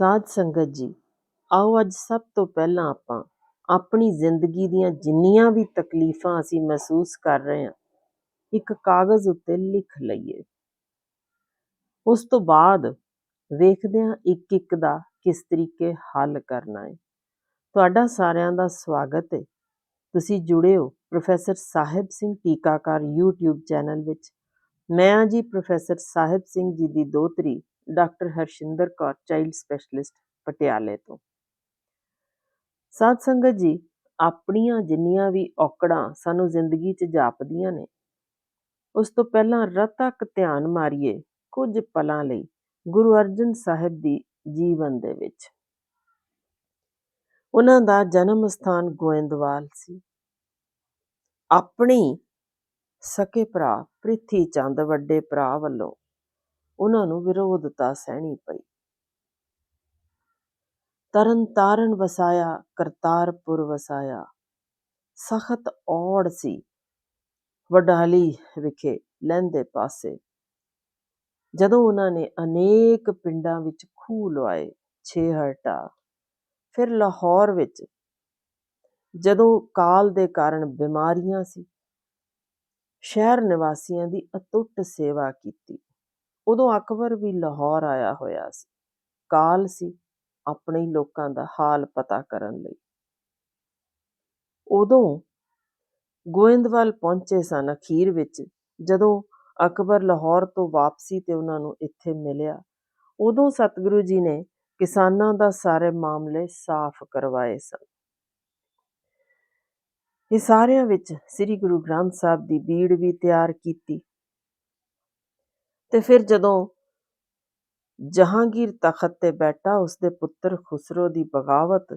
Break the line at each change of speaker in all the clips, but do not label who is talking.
ਸਾਧ ਸੰਗਤ ਜੀ, ਆਓ ਅੱਜ ਸਭ ਤੋਂ ਪਹਿਲਾਂ ਆਪਾਂ ਆਪਣੀ ਜ਼ਿੰਦਗੀ ਦੀਆਂ ਜਿੰਨੀਆਂ ਵੀ ਤਕਲੀਫਾਂ ਅਸੀਂ ਮਹਿਸੂਸ ਕਰ ਰਹੇ ਹਾਂ, ਇੱਕ ਕਾਗਜ਼ ਉੱਤੇ ਲਿਖ ਲਈਏ। ਉਸ ਤੋਂ ਬਾਅਦ ਵੇਖਦੇ ਹਾਂ ਇੱਕ ਇੱਕ ਦਾ ਕਿਸ ਤਰੀਕੇ ਹੱਲ ਕਰਨਾ ਹੈ। ਤੁਹਾਡਾ ਸਾਰਿਆਂ ਦਾ ਸਵਾਗਤ ਹੈ। ਤੁਸੀਂ ਜੁੜੇ ਹੋ professor Sahib Singh Tikakar YouTube channel ਵਿੱਚ। ਮੈਂ ਹਾਂ ਜੀ ਪ੍ਰੋਫੈਸਰ ਸਾਹਿਬ ਸਿੰਘ ਜੀ ਦੀ ਦੋਤਰੀ doctor Harshinder Kaur, child specialist, ਪਟਿਆਲੇ ਤੋਂ। ਸਾਧ ਸੰਗਤ ਜੀ, ਆਪਣੀਆਂ ਜਿੰਨੀਆਂ ਵੀ ਔਕੜਾਂ ਸਾਨੂੰ ਜ਼ਿੰਦਗੀ 'ਚ ਜਾਪਦੀਆਂ ਨੇ, ਉਸ ਤੋਂ ਪਹਿਲਾਂ ਰਤਕ ਧਿਆਨ ਮਾਰੀਏ ਕੁਝ ਪਲਾਂ ਲਈ ਗੁਰੂ ਅਰਜਨ ਸਾਹਿਬ ਦੀ ਜੀਵਨ ਦੇ ਵਿੱਚ। ਉਹਨਾਂ ਦਾ ਜਨਮ ਸਥਾਨ ਗੋਇੰਦਵਾਲ ਸੀ। ਆਪਣੀ ਸਕੇ ਭਰਾ ਪ੍ਰਿਥੀ ਚੰਦ ਵੱਡੇ ਭਰਾ ਵੱਲੋਂ ਉਹਨਾਂ ਨੂੰ ਵਿਰੋਧਤਾ ਸਹਿਣੀ ਪਈ। ਤਰਨ ਤਾਰਨ ਵਸਾਇਆ, ਕਰਤਾਰਪੁਰ ਵਸਾਇਆ। ਸਖਤ ਔੜ ਸੀ। ਵਡਾਲੀ ਵਿਖੇ ਲਹਿੰਦੇ ਪਾਸੇ। ਜਦੋਂ ਉਹਨਾਂ ਨੇ ਅਨੇਕ ਪਿੰਡਾਂ ਵਿੱਚ ਖੂਹ ਲਵਾਏ ਛੇ ਹਟਾ ਫਿਰ ਲਾਹੌਰ ਵਿੱਚ। ਜਦੋਂ ਕਾਲ ਦੇ ਕਾਰਨ ਬਿਮਾਰੀਆਂ ਸੀ, ਸ਼ਹਿਰ ਨਿਵਾਸੀਆਂ ਦੀ ਅਤੁੱਟ ਸੇਵਾ ਕੀਤੀ। ਉਦੋਂ ਅਕਬਰ ਵੀ ਲਾਹੌਰ ਆਇਆ ਹੋਇਆ ਸੀ। ਕਾਲ ਸੀ ਆਪਣੇ ਲੋਕਾਂ ਦਾ ਹਾਲ ਪਤਾ ਕਰਨ ਲਈ। ਉਦੋਂ ਗੋਇੰਦਵਾਲ ਪਹੁੰਚੇ ਸਨ ਅਖੀਰ ਵਿੱਚ, ਜਦੋਂ ਅਕਬਰ ਲਾਹੌਰ ਤੋਂ ਵਾਪਸੀ ਤੇ ਉਹਨਾਂ ਨੂੰ ਇੱਥੇ ਮਿਲਿਆ। ਉਦੋਂ ਸਤਿਗੁਰੂ ਜੀ ਨੇ ਕਿਸਾਨਾਂ ਦਾ ਸਾਰੇ ਮਾਮਲੇ ਸਾਫ਼ ਕਰਵਾਏ ਸਨ। ਇਹ ਸਾਰਿਆਂ ਵਿੱਚ ਸ੍ਰੀ ਗੁਰੂ ਗ੍ਰੰਥ ਸਾਹਿਬ ਦੀ ਬੀੜ ਵੀ ਤਿਆਰ ਕੀਤੀ। ਤੇ ਫਿਰ ਜਦੋਂ ਜਹਾਂਗੀਰ ਤਖਤ ਤੇ ਬੈਠਾ, ਉਸਦੇ ਪੁੱਤਰ ਖੁਸਰੋ ਦੀ ਬਗਾਵਤ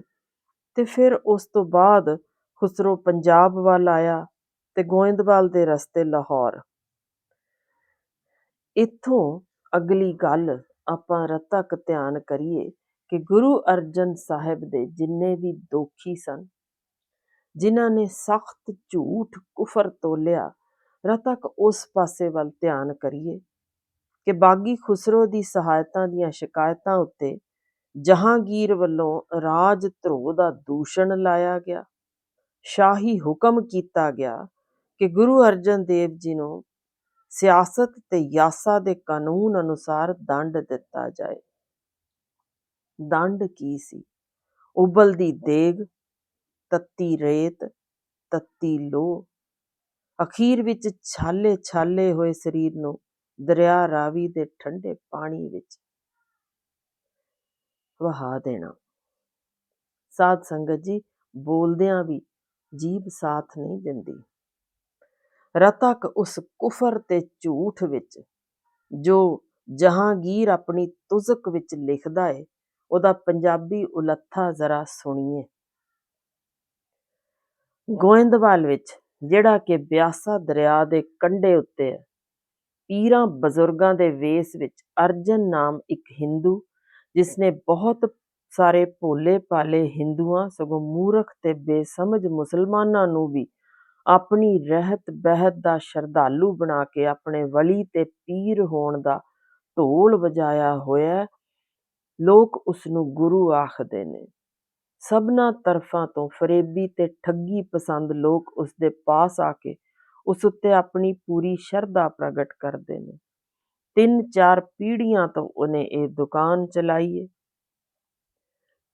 ਤੇ ਫਿਰ ਉਸ ਤੋਂ ਬਾਅਦ ਖੁਸਰੋ ਪੰਜਾਬ ਵੱਲ ਆਇਆ ਤੇ ਗੋਇੰਦਵਾਲ ਦੇ ਰਸਤੇ ਲਾਹੌਰ। ਇੱਥੋਂ ਅਗਲੀ ਗੱਲ ਆਪਾਂ ਰਤਕ ਧਿਆਨ ਕਰੀਏ ਕਿ ਗੁਰੂ ਅਰਜਨ ਸਾਹਿਬ ਦੇ ਜਿੰਨੇ ਵੀ ਦੋਖੀ ਸਨ, ਜਿਨ੍ਹਾਂ ਨੇ ਸਖਤ ਝੂਠ, ਕੁਫਰ ਤੋਲਿਆ, ਰਤਕ ਉਸ ਪਾਸੇ ਵੱਲ ਧਿਆਨ ਕਰੀਏ ਕਿ ਬਾਗੀ ਖੁਸਰੋ ਦੀ ਸਹਾਇਤਾ ਦੀਆਂ ਸ਼ਿਕਾਇਤਾਂ ਉੱਤੇ ਜਹਾਂਗੀਰ ਵੱਲੋਂ ਰਾਜ ਧਰੋਹ ਦਾ ਦੂਸ਼ਣ ਲਾਇਆ ਗਿਆ। ਸ਼ਾਹੀ ਹੁਕਮ ਕੀਤਾ ਗਿਆ ਕਿ ਗੁਰੂ ਅਰਜਨ ਦੇਵ ਜੀ ਨੂੰ ਸਿਆਸਤ ਤੇ ਯਾਸਾ ਦੇ ਕਾਨੂੰਨ ਅਨੁਸਾਰ ਦੰਡ ਦਿੱਤਾ ਜਾਏ। ਦੰਡ ਕੀ ਸੀ? ਉਬਲਦੀ ਦੇਗ, ਤੱਤੀ ਰੇਤ, ਤੱਤੀ ਲੋ ਅਖੀਰ ਵਿੱਚ ਛਾਲੇ ਛਾਲੇ ਹੋਏ ਸਰੀਰ ਨੂੰ ਦਰਿਆ ਰਾਵੀ ਦੇ ਠੰਡੇ ਪਾਣੀ ਵਿੱਚ ਵਹਾ ਦੇਣਾ। ਸਾਧ ਸੰਗਤ ਜੀ, ਬੋਲਦਿਆਂ ਵੀ ਜੀਬ ਸਾਥ ਨਹੀਂ ਦਿੰਦੀ। ਰਤਕ ਉਸ ਕੁਫਰ ਤੇ ਝੂਠ ਵਿੱਚ, ਜੋ ਜਹਾਂਗੀਰ ਆਪਣੀ ਤੁਜ਼ਕ ਵਿੱਚ ਲਿਖਦਾ ਏ, ਉਹਦਾ ਪੰਜਾਬੀ ਉਲੱਥਾ ਜ਼ਰਾ ਸੁਣੀਏ। ਗੋਇੰਦਵਾਲ ਵਿੱਚ, ਜਿਹੜਾ ਕਿ ਬਿਆਸਾ ਦਰਿਆ ਦੇ ਕੰਢੇ ਉੱਤੇ ਹੈ। ਪੀਰਾਂ ਬਜ਼ੁਰਗਾਂ ਦੇ ਵੇਸ ਵਿੱਚ ਅਰਜਨ ਨਾਮ ਇੱਕ ਹਿੰਦੂ ਜਿਸ ਨੇ ਬਹੁਤ ਸਾਰੇ ਭੋਲੇ ਭਾਲੇ ਹਿੰਦੂਆਂ ਸਗੋਂ ਮੂਰਖ ਤੇ ਬੇਸਮਝ ਮੁਸਲਮਾਨਾਂ ਨੂੰ ਵੀ ਆਪਣੀ ਰਹਿਤ ਬਹਿਤ ਦਾ ਸ਼ਰਧਾਲੂ ਬਣਾ ਕੇ ਆਪਣੇ ਵਲੀ ਤੇ ਪੀਰ ਹੋਣ ਦਾ ਢੋਲ ਵਜਾਇਆ ਹੋਇਆ ਲੋਕ ਉਸ ਨੂੰ ਗੁਰੂ ਆਖਦੇ ਨੇ। ਸਭਨਾ ਤਰਫਾਂ ਤੋਂ ਫਰੇਬੀ ਤੇ ਠੱਗੀ ਪਸੰਦ ਲੋਕ ਉਸ ਦੇ ਪਾਸ ਆ ਕੇ ਉਸ ਉੱਤੇ ਆਪਣੀ ਪੂਰੀ ਸ਼ਰਧਾ ਪ੍ਰਗਟ ਕਰਦੇ ਨੇ। ਤਿੰਨ ਚਾਰ ਪੀੜ੍ਹੀਆਂ ਤੋਂ ਉਹਨੇ ਇਹ ਦੁਕਾਨ ਚਲਾਈ ਏ।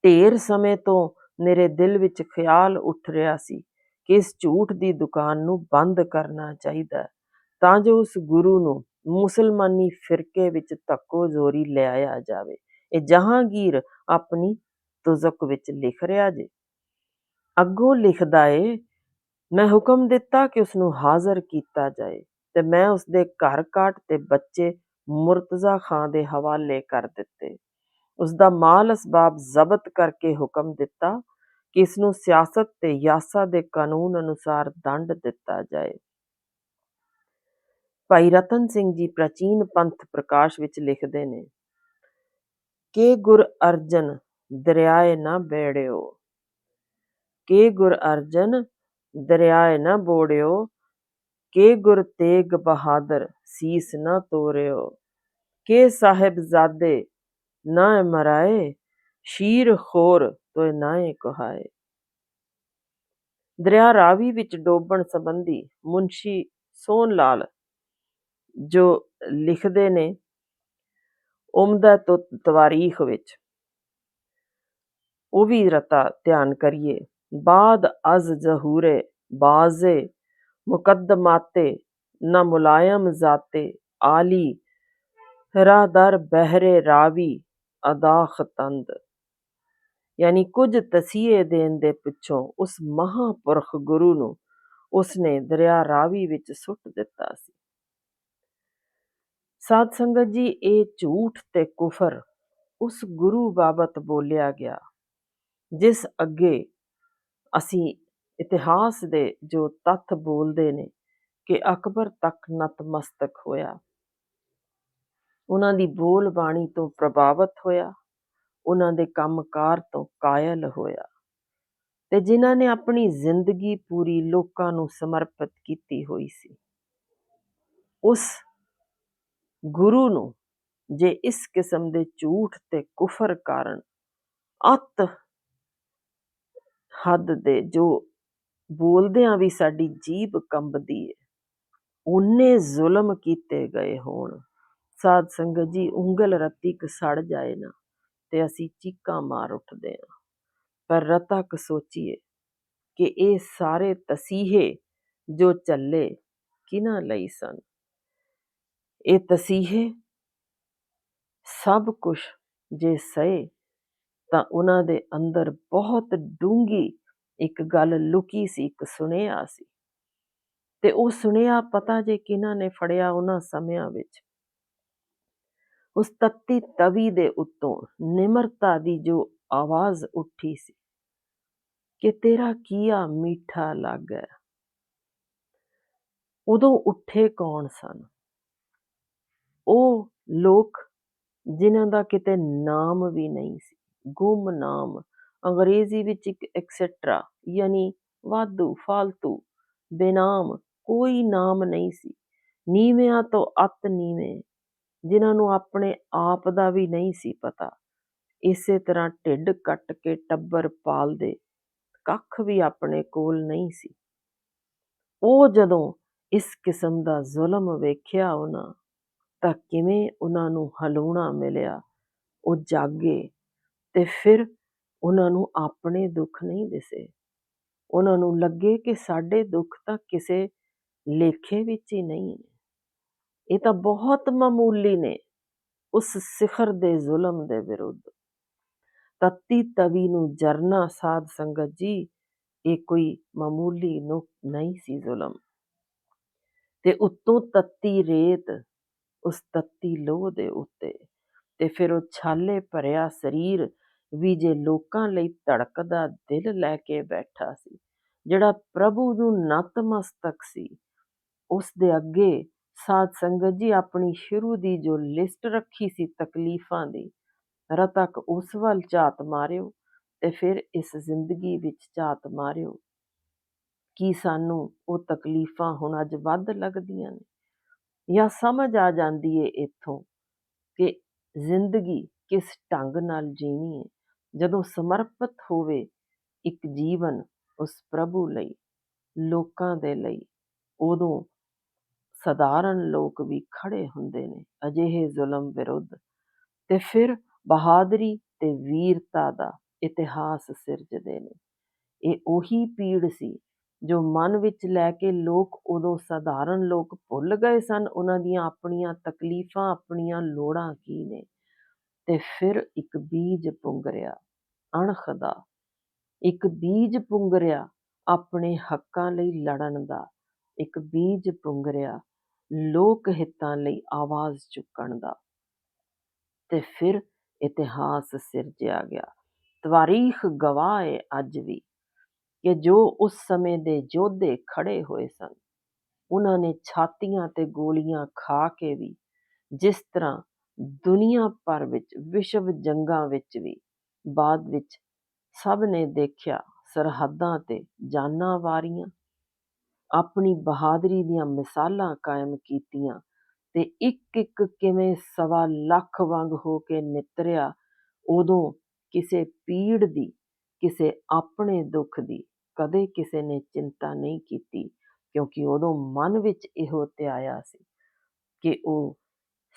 ਢੇਰ ਸਮੇਂ ਤੋਂ ਮੇਰੇ ਦਿਲ ਵਿੱਚ ਖਿਆਲ ਉੱਠ ਰਿਹਾ ਸੀ ਕਿ ਇਸ ਝੂਠ ਦੀ ਦੁਕਾਨ ਨੂੰ ਬੰਦ ਕਰਨਾ ਚਾਹੀਦਾ, ਤਾਂ ਜੋ ਉਸ ਗੁਰੂ ਨੂੰ ਮੁਸਲਮਾਨੀ ਫਿਰਕੇ ਵਿੱਚ ਧੱਕੋ ਜ਼ੋਰੀ ਲਿਆਇਆ ਜਾਵੇ। ਇਹ ਜਹਾਂਗੀਰ ਆਪਣੀ ਤੁਜ਼ਕ ਵਿੱਚ ਲਿਖ ਰਿਹਾ ਜੇ। ਅੱਗੋਂ ਲਿਖਦਾ ਏ ਮੈਂ ਹੁਕਮ ਦਿੱਤਾ ਕਿ ਉਸ ਨੂੰ ਹਾਜ਼ਰ ਕੀਤਾ ਜਾਏ ਤੇ ਮੈਂ ਉਸ ਦੇ ਘਰ ਕਾਟ ਤੇ ਬੱਚੇ ਮੁਰਤਜ਼ਾ ਖਾਂ ਦੇ ਹਵਾਲੇ ਕਰ ਦਿੱਤੇ। ਉਸ ਦਾ ਮਾਲ ਅਸਬਾਬ ਜ਼ਬਤ ਕਰਕੇ ਹੁਕਮ ਦਿੱਤਾ ਕਿ ਇਸ ਨੂੰ ਸਿਆਸਤ ਤੇ ਯਾਸਾ ਦੇ ਕਾਨੂੰਨ ਅਨੁਸਾਰ ਦੰਡ ਦਿੱਤਾ ਜਾਏ। ਭਾਈ ਰਤਨ ਸਿੰਘ ਜੀ ਪ੍ਰਾਚੀਨ ਪੰਥ ਪ੍ਰਕਾਸ਼ ਵਿੱਚ ਲਿਖਦੇ ਨੇ, ਕਿ ਗੁਰ ਅਰਜਨ ਦਰਿਆਏ ਨਾ ਬੇੜਿਓ, ਕਿ ਗੁਰ ਅਰਜਨ ਦਰਿਆਏ ਨਾ ਬੋੜਿਓ, ਕੇ ਗੁਰ ਤੇਗ ਬਹਾਦਰ ਸੀਸ ਨਾ ਤੋਰਿਓ? ਕੇ ਸਾਹਿਬਜ਼ਾਦੇ ਨਾ ਮਰਾਏ, ਸ਼ੀਰ ਖੋਰ ਤੋਏ ਨਾਏ ਕਹਾਏ? ਦਰਿਆ ਰਾਵੀ ਵਿੱਚ ਡੋਬਣ ਸੰਬੰਧੀ ਮੁਨਸ਼ੀ ਸੋਨ ਲਾਲ ਜੋ ਲਿਖਦੇ ਨੇ, ਉਮਦਾ ਤੋਂ ਤਵਾਰੀਖ ਵਿੱਚ, ਉਹ ਵੀ ਰਤਾ ਧਿਆਨ ਕਰੀਏ। ਬਾਦ ਅਜ਼ ਜ਼ਹੂਰੇ ਬਾਜ਼ੇ ਮੁਕੱਦਮਾਤੇ ਨਾ ਮੁਲਾਇਮ ਜ਼ਾਤੇ ਆਲੀ ਰਾਦਰ ਬਹਿਰੇ ਰਾਵੀ ਅਦਾਖ ਯਾਨੀ ਕੁਝ ਤਸੀਹੇ ਦੇਣ ਦੇ ਪਿੱਛੋਂ ਉਸ ਮਹਾਪੁਰਖ ਗੁਰੂ ਨੂੰ ਉਸਨੇ ਦਰਿਆ ਰਾਵੀ ਵਿੱਚ ਸੁੱਟ ਦਿੱਤਾ ਸੀ। ਸਾਧ ਸੰਗਤ ਜੀ, ਇਹ ਝੂਠ ਤੇ ਕੁਫਰ ਉਸ ਗੁਰੂ ਬਾਬਤ ਬੋਲਿਆ ਗਿਆ, ਜਿਸ ਅੱਗੇ ਅਸੀਂ ਇਤਿਹਾਸ ਦੇ ਜੋ ਤੱਥ ਬੋਲਦੇ ਨੇ ਕਿ ਅਕਬਰ ਤੱਕ ਨਤਮਸਤਕ ਹੋਇਆ। ਉਹਨਾਂ ਦੀ ਬੋਲ ਬਾਣੀ ਤੋਂ ਪ੍ਰਭਾਵਿਤ ਹੋਇਆ। ਉਹਨਾਂ ਦੇ ਕੰਮਕਾਰ ਤੋਂ ਕਾਇਲ ਹੋਇਆ। ਤੇ ਜਿਨ੍ਹਾਂ ਨੇ ਆਪਣੀ ਜ਼ਿੰਦਗੀ ਪੂਰੀ ਲੋਕਾਂ ਨੂੰ ਸਮਰਪਿਤ ਕੀਤੀ ਹੋਈ ਸੀ। ਉਸ ਗੁਰੂ ਨੂੰ ਜੇ ਇਸ ਕਿਸਮ ਦੇ ਝੂਠ ਤੇ ਕੁਫਰ ਕਾਰਨ ਅਤ ਹੱਦ ਦੇ, ਜੋ ਬੋਲਦਿਆਂ ਵੀ ਸਾਡੀ ਜੀਬ ਕੰਬਦੀ ਹੈ ਉਹਨੇ ਜ਼ੁਲਮ ਕੀਤੇ ਗਏ ਹੋਣ। ਸਾਧ ਸੰਗਤ ਜੀ, ਉਂਗਲ ਰੱਤੀ ਕ ਸੜ ਜਾਏ ਨਾ ਤੇ ਅਸੀਂ ਚੀਕਾਂ ਮਾਰ ਉੱਠਦੇ ਹਾਂ ਪਰ ਰਤਕ ਸੋਚੀਏ ਕਿ ਇਹ ਸਾਰੇ ਤਸੀਹੇ ਜੋ ਚੱਲੇ ਕਿਨਾਂ ਲਈ ਸਨ? ਇਹ ਤਸੀਹੇ ਸਭ ਕੁਝ ਜੇ ਸਹੇ ਤਾਂ ਉਹਨਾਂ ਦੇ ਅੰਦਰ ਬਹੁਤ ਡੂੰਗੀ ਇੱਕ ਗੱਲ ਲੁਕੀ ਸੀ, ਇੱਕ ਸੁਨੇਹਾ ਸੀ। ਤੇ ਉਹ ਸੁਨੇਹਾ ਪਤਾ ਜੇ ਕਿਨਾਂ ਨੇ ਫੜਿਆ ਉਹਨਾਂ ਸਮਿਆਂ ਵਿੱਚ? ਉਸ ਤੱਤੀ ਤਵੀ ਦੇ ਉੱਤੋਂ ਨਿਮਰਤਾ ਦੀ ਜੋ ਆਵਾਜ਼ ਉੱਠੀ ਸੀ, ਕਿ ਤੇਰਾ ਕੀਆ ਮਿੱਠਾ ਲੱਗਾ ਉਦੋਂ ਉੱਠੇ ਕੌਣ ਸਨ? ਉਹ ਲੋਕ ਜਿਨ੍ਹਾਂ ਦਾ ਕਿਤੇ ਨਾਮ ਵੀ ਨਹੀਂ ਸੀ। ਗੁੰਮਨਾਮ, ਅੰਗਰੇਜ਼ੀ ਵਿੱਚ ਇੱਕ ਐਕਸੈਟਰਾ ਯਾਨੀ ਵਾਧੂ, ਫਾਲਤੂ, ਬੇਨਾਮ, ਕੋਈ ਨਾਮ ਨਹੀਂ ਸੀ। ਨੀਵਿਆਂ ਤੋਂ ਅਤ ਨੀਵੇਂ, ਜਿਨ੍ਹਾਂ ਨੂੰ ਆਪਣੇ ਆਪ ਦਾ ਵੀ ਨਹੀਂ ਸੀ ਪਤਾ। ਇਸੇ ਤਰ੍ਹਾਂ ਢਿੱਡ ਕੱਟ ਕੇ ਟੱਬਰ ਪਾਲਦੇ, ਕੱਖ ਵੀ ਆਪਣੇ ਕੋਲ ਨਹੀਂ ਸੀ। ਉਹ ਜਦੋਂ ਇਸ ਕਿਸਮ ਦਾ ਜ਼ੁਲਮ ਵੇਖਿਆ ਉਹਨਾਂ, ਤਾਂ ਕਿਵੇਂ ਉਹਨਾਂ ਨੂੰ ਹਲੂਣਾ ਮਿਲਿਆ, ਉਹ ਜਾਗੇ। ਤੇ ਫਿਰ ਉਹਨਾਂ ਨੂੰ ਆਪਣੇ ਦੁੱਖ ਨਹੀਂ ਦਿਸੇ। ਉਹਨਾਂ ਨੂੰ ਲੱਗੇ ਕਿ ਸਾਡੇ ਦੁੱਖ ਤਾਂ ਕਿਸੇ ਲੇਖੇ ਵਿੱਚ ਹੀ ਨਹੀਂ ਇਹ ਤਾਂ ਬਹੁਤ ਮਾਮੂਲੀ ਨੇ ਉਸ ਸਿਖਰ ਦੇ ਜ਼ੁਲਮ ਦੇ ਵਿਰੁੱਧ। ਤਤੀ ਤਵੀ ਨੂੰ ਜਰਨਾ ਸਾਧ ਸੰਗਤ ਜੀ, ਇਹ ਕੋਈ ਮਾਮੂਲੀ ਨੁਕ ਨਹੀਂ ਸੀ ਜ਼ੁਲਮ। ਤੇ ਉੱਤੋਂ ਤੱਤੀ ਰੇਤ ਉਸ ਤੱਤੀ ਲੋਹ ਦੇ ਉੱਤੇ ਤੇ ਫਿਰ ਉਹ ਛਾਲੇ ਭਰਿਆ ਸਰੀਰ ਵੀ ਜੇ ਲੋਕਾਂ ਲਈ ਧੜਕਦਾ ਦਿਲ ਲੈ ਕੇ ਬੈਠਾ ਸੀ, ਜਿਹੜਾ ਪ੍ਰਭੂ ਨੂੰ ਨਤਮਸਤਕ ਸੀ, ਉਸ ਦੇ ਅੱਗੇ ਸਾਧ ਸੰਗਤ ਜੀ ਆਪਣੀ ਸ਼ੁਰੂ ਦੀ ਜੋ ਲਿਸਟ ਰੱਖੀ ਸੀ ਤਕਲੀਫਾਂ ਦੀ, ਰਤਕ ਉਸ ਵੱਲ ਝਾਤ ਮਾਰਿਓ ਤੇ ਫਿਰ ਇਸ ਜ਼ਿੰਦਗੀ ਵਿੱਚ ਝਾਤ ਮਾਰਿਓ। ਕੀ ਸਾਨੂੰ ਉਹ ਤਕਲੀਫਾਂ ਹੁਣ ਅੱਜ ਵੱਧ ਲੱਗਦੀਆਂ ਨੇ? ਜਾਂ ਸਮਝ ਆ ਜਾਂਦੀ ਏ ਇੱਥੋਂ ਕਿ ਜ਼ਿੰਦਗੀ ਕਿਸ ਢੰਗ ਨਾਲ ਜੀਣੀ ਹੈ ਜਦੋਂ ਸਮਰਪਿਤ ਹੋਵੇ ਇੱਕ ਜੀਵਨ ਉਸ ਪ੍ਰਭੂ ਲਈ, ਲੋਕਾਂ ਦੇ ਲਈ, ਉਦੋਂ ਸਧਾਰਨ ਲੋਕ ਵੀ ਖੜੇ ਹੁੰਦੇ ਨੇ, ਅਜਿਹੇ ਜ਼ੁਲਮ ਵਿਰੁੱਧ। ਤੇ ਫਿਰ ਬਹਾਦਰੀ ਤੇ ਵੀਰਤਾ ਦਾ ਇਤਿਹਾਸ ਸਿਰਜਦੇ ਨੇ। ਇਹ ਉਹੀ ਪੀੜ ਸੀ ਜੋ ਮਨ ਵਿੱਚ ਲੈ ਕੇ ਲੋਕ ਉਦੋਂ ਸਧਾਰਨ ਲੋਕ ਭੁੱਲ ਗਏ ਸਨ, ਉਹਨਾਂ ਦੀਆਂ ਆਪਣੀਆਂ ਤਕਲੀਫਾਂ, ਆਪਣੀਆਂ ਲੋੜਾਂ ਕੀ ਨੇ। ਤੇ ਫਿਰ ਇੱਕ ਬੀਜ ਪੁੰਗਰਿਆ ਅਣਖ ਦਾ ਇੱਕ ਬੀਜ ਪੁੰਗਰਿਆ, ਆਪਣੇ ਹੱਕਾਂ ਲਈ ਲੜਨ ਦਾ। ਇੱਕ ਬੀਜ ਪੁੰਗਰਿਆ, ਲੋਕ ਹਿੱਤਾਂ ਲਈ ਆਵਾਜ਼ ਚੁੱਕਣ ਦਾ। ਤੇ ਫਿਰ ਇਤਿਹਾਸ ਸਿਰਜਿਆ ਗਿਆ। ਤਵਾਰੀਖ ਗਵਾਹ ਹੈ ਅੱਜ ਵੀ ਕਿ ਜੋ ਉਸ ਸਮੇਂ ਦੇ ਯੋਧੇ ਖੜੇ ਹੋਏ ਸਨ, ਉਹਨਾਂ ਨੇ ਛਾਤੀਆਂ ਤੇ ਗੋਲੀਆਂ ਖਾ ਕੇ ਵੀ ਜਿਸ ਤਰ੍ਹਾਂ ਦੁਨੀਆ ਭਰ ਵਿੱਚ, ਵਿਸ਼ਵ ਜੰਗਾਂ ਵਿੱਚ ਵੀ, ਬਾਅਦ ਵਿੱਚ ਸਭ ਨੇ ਦੇਖਿਆ ਸਰਹੱਦਾਂ ਤੇ ਜਾਨਾਂ ਵਾਰੀਆਂ। ਆਪਣੀ ਬਹਾਦਰੀ ਦੀਆਂ ਮਿਸਾਲਾਂ ਕਾਇਮ ਕੀਤੀਆਂ ਤੇ ਇੱਕ ਇੱਕ ਕਿਵੇਂ ਸਵਾ ਲੱਖ ਵਾਂਗ ਹੋ ਕੇ ਨਿਤਰਿਆ, ਉਦੋਂ ਕਿਸੇ ਪੀੜ ਦੀ, ਕਿਸੇ ਆਪਣੇ ਦੁੱਖ ਦੀ ਕਦੇ ਕਿਸੇ ਨੇ ਚਿੰਤਾ ਨਹੀਂ ਕੀਤੀ, ਕਿਉਂਕਿ ਉਦੋਂ ਮਨ ਵਿੱਚ ਇਹੋ ਧਿਆਇਆ ਸੀ ਕਿ ਉਹ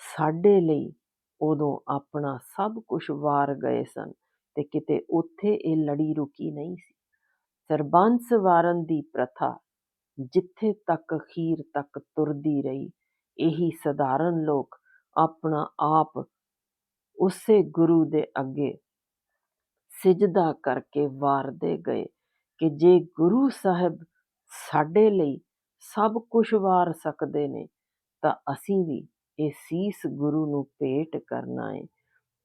ਸਾਡੇ ਲਈ ਉਦੋਂ ਆਪਣਾ ਸਭ ਕੁਝ ਵਾਰ ਗਏ ਸਨ ਤੇ ਕਿਤੇ ਉੱਥੇ ਇਹ ਲੜੀ ਰੁਕੀ ਨਹੀਂ ਸੀ। ਸਰਬੰਸ ਵਾਰਨ ਦੀ ਪ੍ਰਥਾ ਜਿੱਥੇ ਤੱਕ ਅਖੀਰ ਤੱਕ ਤੁਰਦੀ ਰਹੀ, ਇਹੀ ਸਧਾਰਨ ਲੋਕ ਆਪਣਾ ਆਪ ਉਸੇ ਗੁਰੂ ਦੇ ਅੱਗੇ ਸਿਜਦਾ ਕਰਕੇ ਵਾਰਦੇ ਗਏ ਕਿ ਜੇ ਗੁਰੂ ਸਾਹਿਬ ਸਾਡੇ ਲਈ ਸਭ ਕੁਝ ਵਾਰ ਸਕਦੇ ਨੇ ਤਾਂ ਅਸੀਂ ਵੀ ਇਹ ਸੀਸ ਗੁਰੂ ਨੂੰ ਭੇਟ ਕਰਨਾ ਹੈ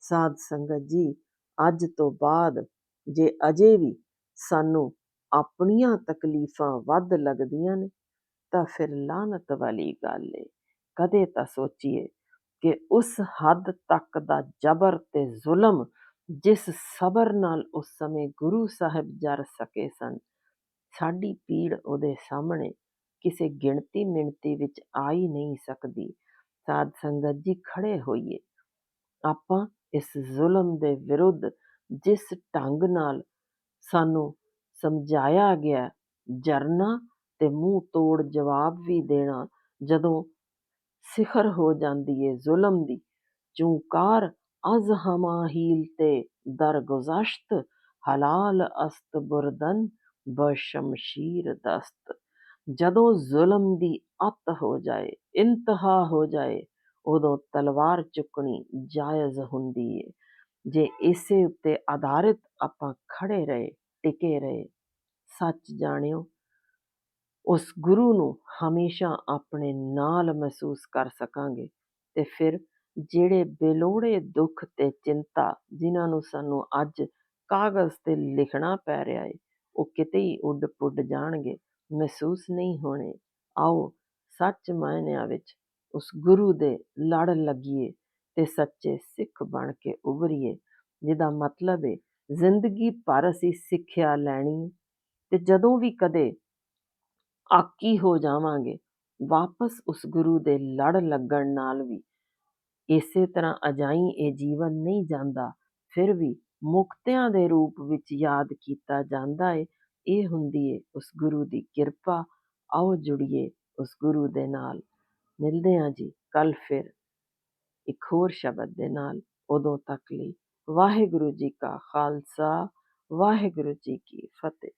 ਸਾਧ ਸੰਗਤ ਜੀ, ਅੱਜ ਤੋਂ ਬਾਅਦ ਜੇ ਅਜੇ ਵੀ ਸਾਨੂੰ ਆਪਣੀਆਂ ਤਕਲੀਫਾਂ ਵੱਧ ਲੱਗਦੀਆਂ ਨੇ, ਤਾਂ ਫਿਰ ਲਾਨਤ ਵਾਲੀ ਗੱਲ ਏ। ਕਦੇ ਤਾਂ ਸੋਚੀਏ ਕਿ ਉਸ ਹੱਦ ਤੱਕ ਦਾ ਜਬਰ ਤੇ ਜ਼ੁਲਮ ਜਿਸ ਸਬਰ ਨਾਲ ਉਸ ਸਮੇਂ ਗੁਰੂ ਸਾਹਿਬ ਜਰ ਸਕੇ ਸਨ, ਸਾਡੀ ਪੀੜ ਉਹਦੇ ਸਾਹਮਣੇ ਕਿਸੇ ਗਿਣਤੀ ਮਿਣਤੀ ਵਿੱਚ ਆ ਹੀ ਨਹੀਂ ਸਕਦੀ। ਸਾਧ ਸੰਗਤ ਜੀ ਖੜੇ ਹੋਈਏ। ਆਪਾਂ ਇਸ ਜ਼ੁਲਮ ਦੇ ਵਿਰੁੱਧ ਜਿਸ ਢੰਗ ਨਾਲ ਸਾਨੂੰ ਸਮਝਾਇਆ ਗਿਆ, ਜਰਨਾ ਤੇ ਮੂੰਹ ਤੋੜ ਜਵਾਬ ਵੀ ਦੇਣਾ ਜਦੋਂ ਸਿਖਰ ਹੋ ਜਾਂਦੀ ਏ ਜ਼ੁਲਮ ਦੀ, ਚੂੰਕਾਰ ਅਜ਼ ਹਮਾ ਹੀਲ ਤੇ ਦਰਗੁਜ਼ਸ਼ਤ, ਹਲਾਲ ਅਸਤ ਬੁਰਦਨ ਬਸ਼ਮਸ਼ੀਰ ਦਸਤ। ਜਦੋਂ ਜ਼ੁਲਮ ਦੀ ਅਤ ਹੋ ਜਾਏ ਇੰਤਹਾ ਹੋ ਜਾਏ, ਉਦੋਂ ਤਲਵਾਰ ਚੁੱਕਣੀ ਜਾਇਜ਼ ਹੁੰਦੀ ਏ। ਜੇ ਇਸੇ ਉੱਤੇ ਆਧਾਰਿਤ ਆਪਾਂ ਖੜੇ ਰਹੇ, ਟਿਕੇ ਰਹੇ, ਸੱਚ ਜਾਣਿਓ, ਉਸ ਗੁਰੂ ਨੂੰ ਹਮੇਸ਼ਾ ਆਪਣੇ ਨਾਲ ਮਹਿਸੂਸ ਕਰ ਸਕਾਂਗੇ। ਤੇ ਫਿਰ ਜਿਹੜੇ ਬੇਲੋੜੇ ਦੁੱਖ ਤੇ ਚਿੰਤਾ ਜਿਨ੍ਹਾਂ ਨੂੰ ਸਾਨੂੰ ਅੱਜ ਕਾਗਜ਼ ਤੇ ਲਿਖਣਾ ਪੈ ਰਿਹਾ ਏ, ਉਹ ਕਿਤੇ ਹੀ ਉੱਡ ਪੁੱਡ ਜਾਣਗੇ, ਮਹਿਸੂਸ ਨਹੀਂ ਹੋਣੇ। ਆਓ ਸੱਚ ਮਾਇਨਿਆਂ ਵਿੱਚ ਉਸ ਗੁਰੂ ਦੇ ਲੜ ਲੱਗੀਏ ਤੇ ਸੱਚੇ ਸਿੱਖ ਬਣ ਕੇ ਉਭਰੀਏ, ਜਿਹਦਾ ਮਤਲਬ ਹੈ ਜ਼ਿੰਦਗੀ ਭਰ ਅਸੀਂ ਸਿੱਖਿਆ ਲੈਣੀ ਤੇ ਜਦੋਂ ਵੀ ਕਦੇ ਆਕੀ ਹੋ ਜਾਵਾਂਗੇ, ਵਾਪਸ ਉਸ ਗੁਰੂ ਦੇ ਲੜ ਲੱਗਣ ਨਾਲ ਵੀ ਇਸੇ ਤਰ੍ਹਾਂ ਅਜਾਈ ਇਹ ਜੀਵਨ ਨਹੀਂ ਜਾਂਦਾ, ਫਿਰ ਵੀ ਮੁਕਤਿਆਂ ਦੇ ਰੂਪ ਵਿੱਚ ਯਾਦ ਕੀਤਾ ਜਾਂਦਾ ਏ। ਇਹ ਹੁੰਦੀ ਏ ਉਸ ਗੁਰੂ ਦੀ ਕਿਰਪਾ, ਆਓ ਜੁੜੀਏ ਉਸ ਗੁਰੂ ਦੇ ਨਾਲ ਮਿਲਦੇ ਹਾਂ ਜੀ। ਕੱਲ ਫਿਰ ਇੱਕ ਹੋਰ ਸ਼ਬਦ ਦੇ ਨਾਲ ਉਦੋਂ ਤੱਕ ਲਈ। ਵਾਹਿਗੁਰੂ ਜੀ ਕਾ ਖਾਲਸਾ, ਵਾਹਿਗੁਰੂ ਜੀ ਕੀ ਫਤਿਹ।